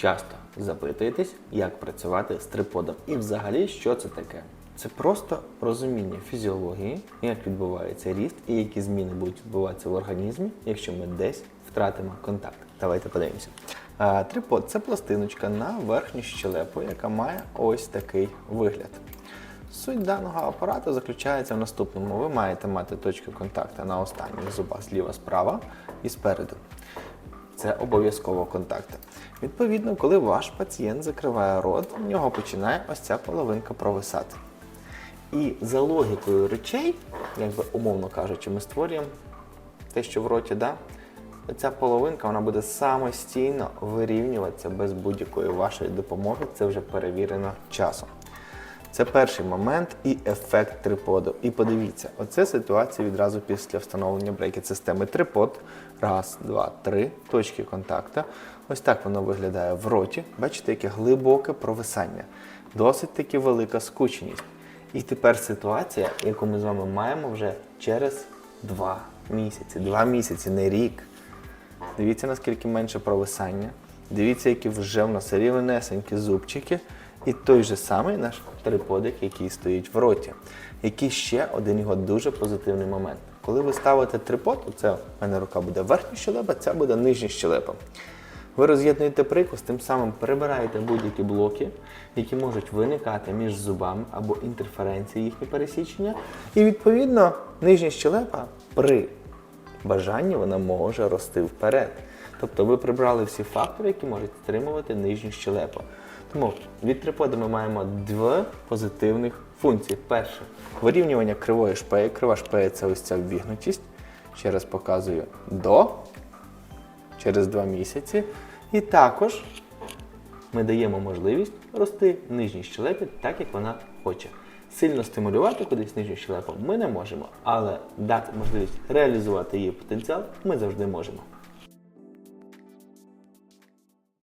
часто запитуєтесь, як працювати з триподом і взагалі, що це таке. Це просто розуміння фізіології, як відбувається ріст і які зміни будуть відбуватися в організмі, якщо ми десь втратимо контакт. Давайте подивимося. Трипод це пластиночка на верхню щелепу, яка має ось такий вигляд. Суть даного апарату заключається в наступному: ви маєте мати точки контакту на останніх зубах зліва справа і спереду. Це обов'язково контакти. Відповідно, коли ваш пацієнт закриває рот, у нього починає ось ця половинка провисати. І за логікою речей, якби умовно кажучи, ми створюємо те, що в роті, да? ця половинка вона буде самостійно вирівнюватися без будь-якої вашої допомоги. Це вже перевірено часом. Це перший момент і ефект триподу. І подивіться, оце ситуація відразу після встановлення брейкет системи. Трипод. Раз, два, три. Точки контакту. Ось так воно виглядає в роті. Бачите, яке глибоке провисання. Досить таки велика скученість. І тепер ситуація, яку ми з вами маємо вже через два місяці. Два місяці, не рік. Дивіться, наскільки менше провисання. Дивіться, які вже в нас рівнесенькі зубчики. І той же самий наш триподик, який стоїть в роті. Який ще один його дуже позитивний момент. Коли ви ставите трипод, це в мене рука буде верхня щелепа, ця буде нижня щелепа. Ви роз'єднуєте прикус, тим самим перебираєте будь-які блоки, які можуть виникати між зубами або інтерференції їхні пересічення. І відповідно нижня щелепа при бажанні вона може рости вперед. Тобто ви прибрали всі фактори, які можуть стримувати нижню щелепу. Тому від триподу ми маємо дві позитивних функції. Перше вирівнювання кривої шпеї. Крива шпеї це ось ця ввігнутість. Ще раз показую до через два місяці. І також ми даємо можливість рости нижній щелепі так, як вона хоче. Сильно стимулювати кудись нижню щелепу ми не можемо, але дати можливість реалізувати її потенціал ми завжди можемо.